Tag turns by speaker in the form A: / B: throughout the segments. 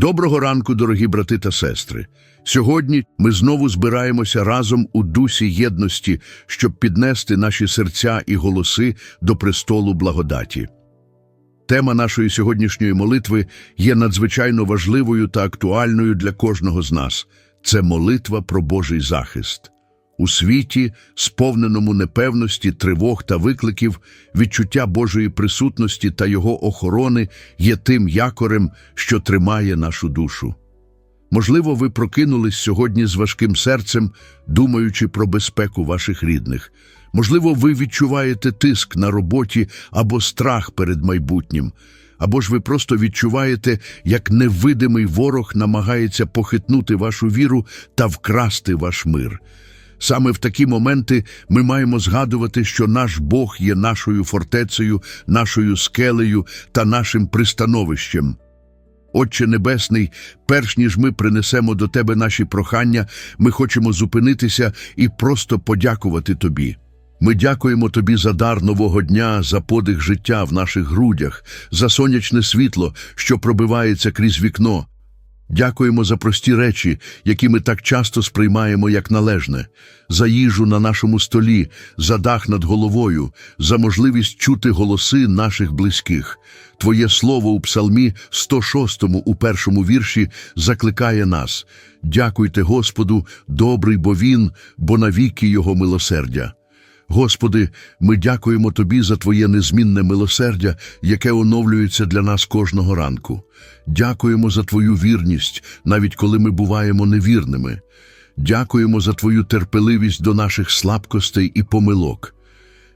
A: Доброго ранку, дорогі брати та сестри. Сьогодні ми знову збираємося разом у дусі єдності, щоб піднести наші серця і голоси до престолу благодаті. Тема нашої сьогоднішньої молитви є надзвичайно важливою та актуальною для кожного з нас. Це молитва про Божий захист. У світі, сповненому непевності, тривог та викликів, відчуття Божої присутності та Його охорони є тим якорем, що тримає нашу душу. Можливо, ви прокинулись сьогодні з важким серцем, думаючи про безпеку ваших рідних. Можливо, ви відчуваєте тиск на роботі або страх перед майбутнім. Або ж ви просто відчуваєте, як невидимий ворог намагається похитнути вашу віру та вкрасти ваш мир. Саме в такі моменти ми маємо згадувати, що наш Бог є нашою фортецею, нашою скелею та нашим пристановищем. Отче Небесний, перш ніж ми принесемо до Тебе наші прохання, ми хочемо зупинитися і просто подякувати Тобі. Ми дякуємо Тобі за дар нового дня, за подих життя в наших грудях, за сонячне світло, що пробивається крізь вікно. Дякуємо за прості речі, які ми так часто сприймаємо як належне, за їжу на нашому столі, за дах над головою, за можливість чути голоси наших близьких. Твоє слово у Псалмі 106 у першому вірші закликає нас. Дякуйте Господу, добрий бо Він, бо навіки Його милосердя. Господи, ми дякуємо Тобі за Твоє незмінне милосердя, яке оновлюється для нас кожного ранку. Дякуємо за Твою вірність, навіть коли ми буваємо невірними. Дякуємо за Твою терпеливість до наших слабкостей і помилок.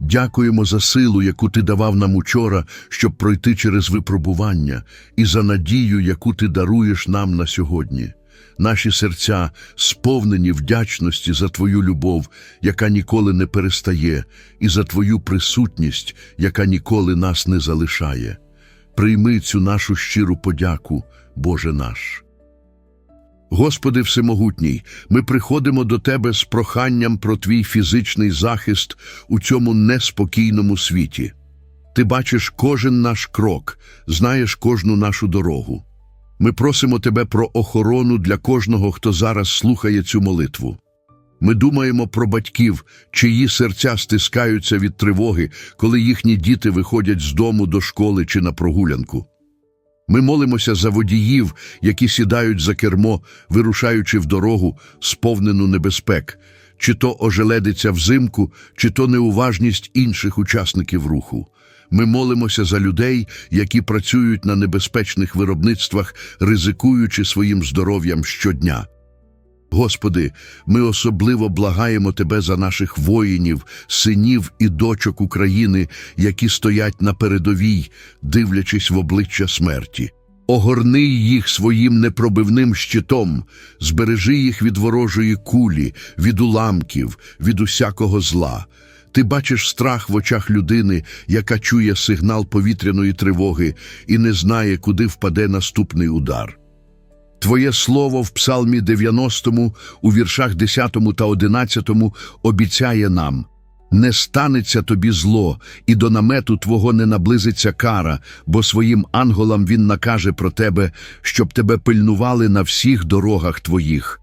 A: Дякуємо за силу, яку Ти давав нам учора, щоб пройти через випробування, і за надію, яку Ти даруєш нам на сьогодні. Наші серця сповнені вдячності за Твою любов, яка ніколи не перестає, і за Твою присутність, яка ніколи нас не залишає. Прийми цю нашу щиру подяку, Боже наш. Господи Всемогутній, ми приходимо до Тебе з проханням про Твій фізичний захист у цьому неспокійному світі. Ти бачиш кожен наш крок, знаєш кожну нашу дорогу. Ми просимо Тебе про охорону для кожного, хто зараз слухає цю молитву. Ми думаємо про батьків, чиї серця стискаються від тривоги, коли їхні діти виходять з дому до школи чи на прогулянку. Ми молимося за водіїв, які сідають за кермо, вирушаючи в дорогу, сповнену небезпек, чи то ожеледиця взимку, чи то неуважність інших учасників руху. Ми молимося за людей, які працюють на небезпечних виробництвах, ризикуючи своїм здоров'ям щодня. Господи, ми особливо благаємо Тебе за наших воїнів, синів і дочок України, які стоять на передовій, дивлячись в обличчя смерті. Огорни їх своїм непробивним щитом, збережи їх від ворожої кулі, від уламків, від усякого зла. Ти бачиш страх в очах людини, яка чує сигнал повітряної тривоги і не знає, куди впаде наступний удар. Твоє слово в Псалмі 90, у віршах 10 та 11 обіцяє нам не станеться тобі зло, і до намету Твого не наблизиться кара, бо своїм анголам він накаже про тебе, щоб тебе пильнували на всіх дорогах Твоїх.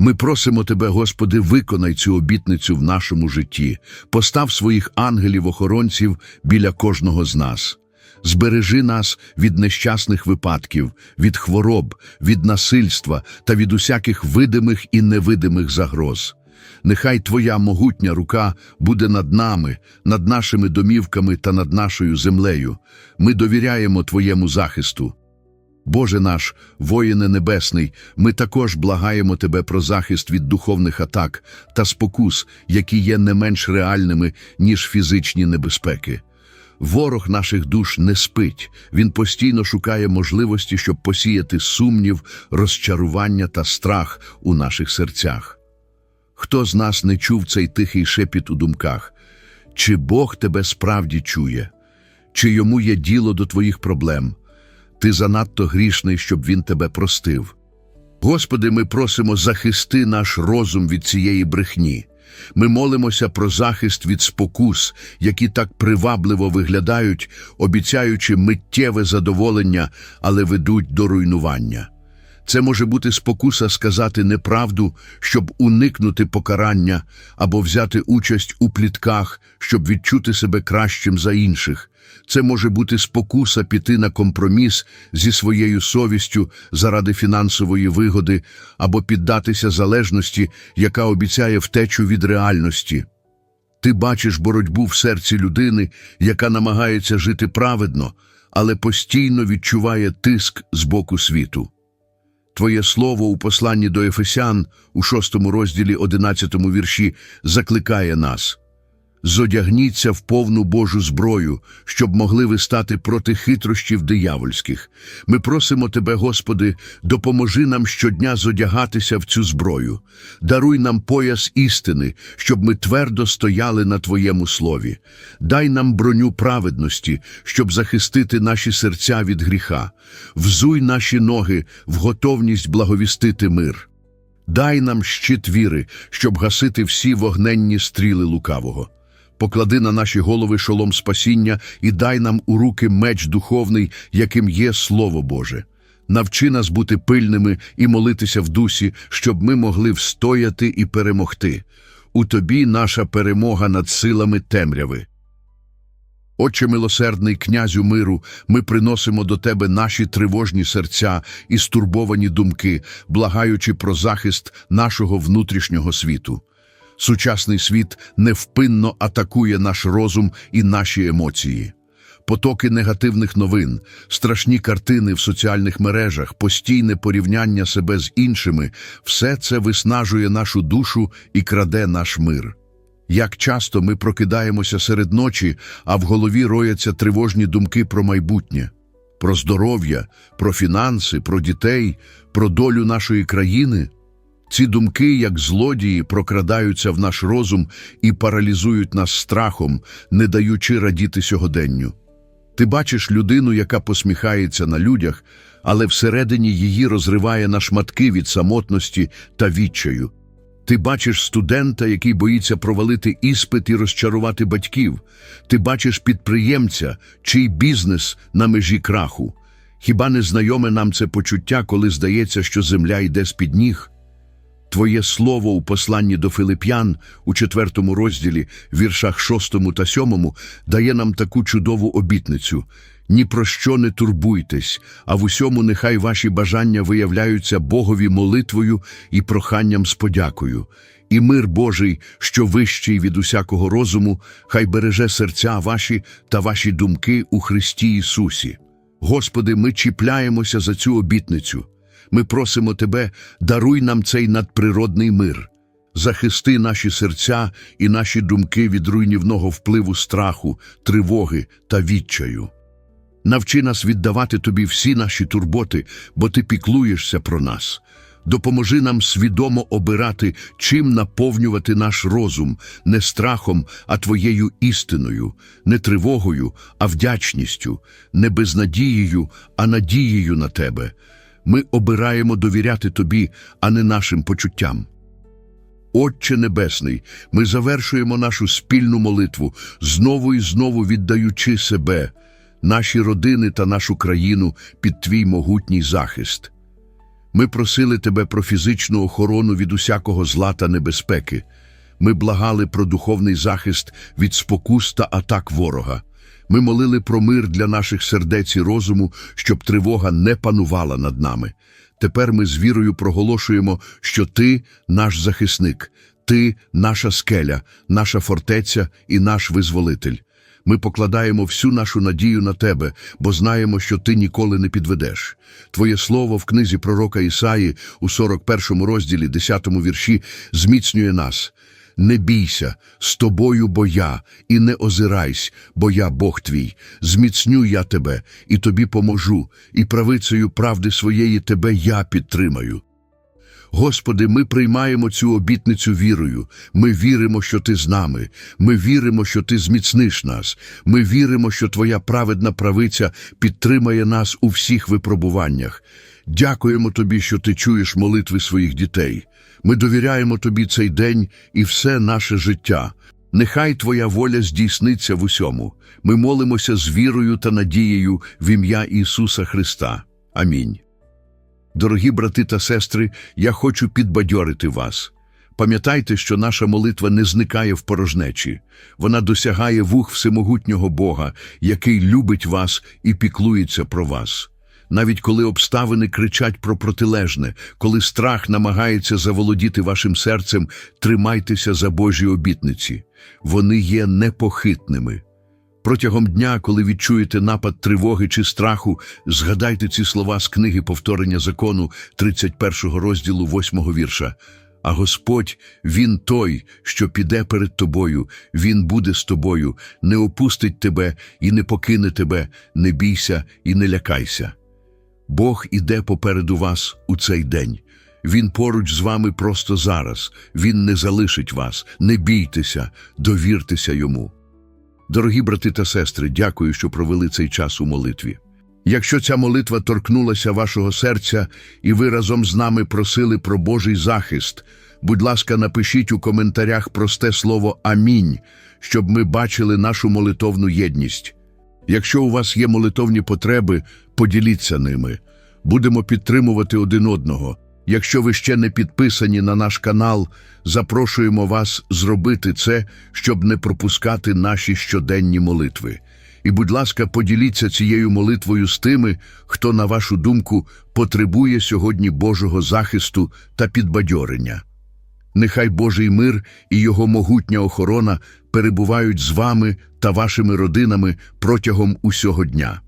A: Ми просимо Тебе, Господи, виконай цю обітницю в нашому житті, постав своїх ангелів-охоронців біля кожного з нас. Збережи нас від нещасних випадків, від хвороб, від насильства та від усяких видимих і невидимих загроз. Нехай Твоя могутня рука буде над нами, над нашими домівками та над нашою землею. Ми довіряємо Твоєму захисту. Боже наш, воїне небесний, ми також благаємо Тебе про захист від духовних атак та спокус, які є не менш реальними, ніж фізичні небезпеки. Ворог наших душ не спить, він постійно шукає можливості, щоб посіяти сумнів, розчарування та страх у наших серцях. Хто з нас не чув цей тихий шепіт у думках? Чи Бог тебе справді чує? Чи йому є діло до твоїх проблем? Ти занадто грішний, щоб він тебе простив. Господи, ми просимо захисти наш розум від цієї брехні. Ми молимося про захист від спокус, які так привабливо виглядають, обіцяючи миттєве задоволення, але ведуть до руйнування. Це може бути спокуса сказати неправду, щоб уникнути покарання, або взяти участь у плітках, щоб відчути себе кращим за інших. Це може бути спокуса піти на компроміс зі своєю совістю заради фінансової вигоди або піддатися залежності, яка обіцяє втечу від реальності. Ти бачиш боротьбу в серці людини, яка намагається жити праведно, але постійно відчуває тиск з боку світу. Твоє слово у посланні до Ефесян у шостому розділі одинадцятому вірші закликає нас. Зодягніться в повну Божу зброю, щоб могли ви стати проти хитрощів диявольських. Ми просимо Тебе, Господи, допоможи нам щодня зодягатися в цю зброю. Даруй нам пояс істини, щоб ми твердо стояли на Твоєму слові. Дай нам броню праведності, щоб захистити наші серця від гріха. Взуй наші ноги в готовність благовістити мир. Дай нам щит віри, щоб гасити всі вогненні стріли лукавого. Поклади на наші голови шолом спасіння і дай нам у руки меч духовний, яким є Слово Боже. Навчи нас бути пильними і молитися в дусі, щоб ми могли встояти і перемогти. У тобі наша перемога над силами темряви. Отче милосердний князю миру, ми приносимо до тебе наші тривожні серця і стурбовані думки, благаючи про захист нашого внутрішнього світу. Сучасний світ невпинно атакує наш розум і наші емоції. Потоки негативних новин, страшні картини в соціальних мережах, постійне порівняння себе з іншими – все це виснажує нашу душу і краде наш мир. Як часто ми прокидаємося серед ночі, а в голові рояться тривожні думки про майбутнє, про здоров'я, про фінанси, про дітей, про долю нашої країни. Ці думки, як злодії, прокрадаються в наш розум і паралізують нас страхом, не даючи радіти сьогоденню. Ти бачиш людину, яка посміхається на людях, але всередині її розриває на шматки від самотності та відчаю. Ти бачиш студента, який боїться провалити іспит і розчарувати батьків. Ти бачиш підприємця, чий бізнес на межі краху. Хіба не знайоме нам це почуття, коли здається, що земля йде з-під ніг? Твоє слово у посланні до Филип'ян у четвертому розділі, віршах шостому та сьомому, дає нам таку чудову обітницю. Ні про що не турбуйтесь, а в усьому нехай ваші бажання виявляються Богові молитвою і проханням з подякою. І мир Божий, що вищий від усякого розуму, хай береже серця ваші та ваші думки у Христі Ісусі. Господи, ми чіпляємося за цю обітницю. Ми просимо Тебе, даруй нам цей надприродний мир. Захисти наші серця і наші думки від руйнівного впливу страху, тривоги та відчаю. Навчи нас віддавати Тобі всі наші турботи, бо Ти піклуєшся про нас. Допоможи нам свідомо обирати, чим наповнювати наш розум, не страхом, а Твоєю істиною, не тривогою, а вдячністю, не безнадією, а надією на Тебе. Ми обираємо довіряти Тобі, а не нашим почуттям. Отче Небесний, ми завершуємо нашу спільну молитву, знову і знову віддаючи себе, наші родини та нашу країну під Твій могутній захист. Ми просили Тебе про фізичну охорону від усякого зла та небезпеки. Ми благали про духовний захист від спокус та атак ворога. Ми молили про мир для наших сердець і розуму, щоб тривога не панувала над нами. Тепер ми з вірою проголошуємо, що Ти наш захисник, Ти наша скеля, наша фортеця і наш визволитель. Ми покладаємо всю нашу надію на Тебе, бо знаємо, що Ти ніколи не підведеш. Твоє слово в книзі пророка Ісаї у 41 розділі, 10 вірші зміцнює нас. Не бійся, з тобою бо я, і не озирайсь, бо я Бог твій. Зміцню я тебе, і тобі поможу, і правицею правди своєї тебе я підтримаю. Господи, ми приймаємо цю обітницю вірою. Ми віримо, що Ти з нами. Ми віримо, що Ти зміцниш нас. Ми віримо, що Твоя праведна правиця підтримає нас у всіх випробуваннях. Дякуємо Тобі, що Ти чуєш молитви своїх дітей. Ми довіряємо Тобі цей день і все наше життя. Нехай Твоя воля здійсниться в усьому. Ми молимося з вірою та надією в ім'я Ісуса Христа. Амінь. Дорогі брати та сестри, я хочу підбадьорити вас. Пам'ятайте, що наша молитва не зникає в порожнечі. Вона досягає вух всемогутнього Бога, який любить вас і піклується про вас. Навіть коли обставини кричать про протилежне, коли страх намагається заволодіти вашим серцем, тримайтеся за Божі обітниці. Вони є непохитними. Протягом дня, коли відчуєте напад тривоги чи страху, згадайте ці слова з книги повторення закону 31 розділу 8 вірша. А Господь, Він той, що піде перед тобою, Він буде з тобою, не опустить тебе і не покине тебе, не бійся і не лякайся. Бог іде попереду вас у цей день. Він поруч з вами просто зараз. Він не залишить вас. Не бійтеся, довіртеся йому. Дорогі брати та сестри, дякую, що провели цей час у молитві. Якщо ця молитва торкнулася вашого серця, і ви разом з нами просили про Божий захист, будь ласка, напишіть у коментарях просте слово Амінь, щоб ми бачили нашу молитовну єдність. Якщо у вас є молитовні потреби, поділіться ними. Будемо підтримувати один одного. Якщо ви ще не підписані на наш канал, запрошуємо вас зробити це, щоб не пропускати наші щоденні молитви. І, будь ласка, поділіться цією молитвою з тими, хто, на вашу думку, потребує сьогодні Божого захисту та підбадьорення. Нехай Божий мир і його могутня охорона перебувають з вами та вашими родинами протягом усього дня.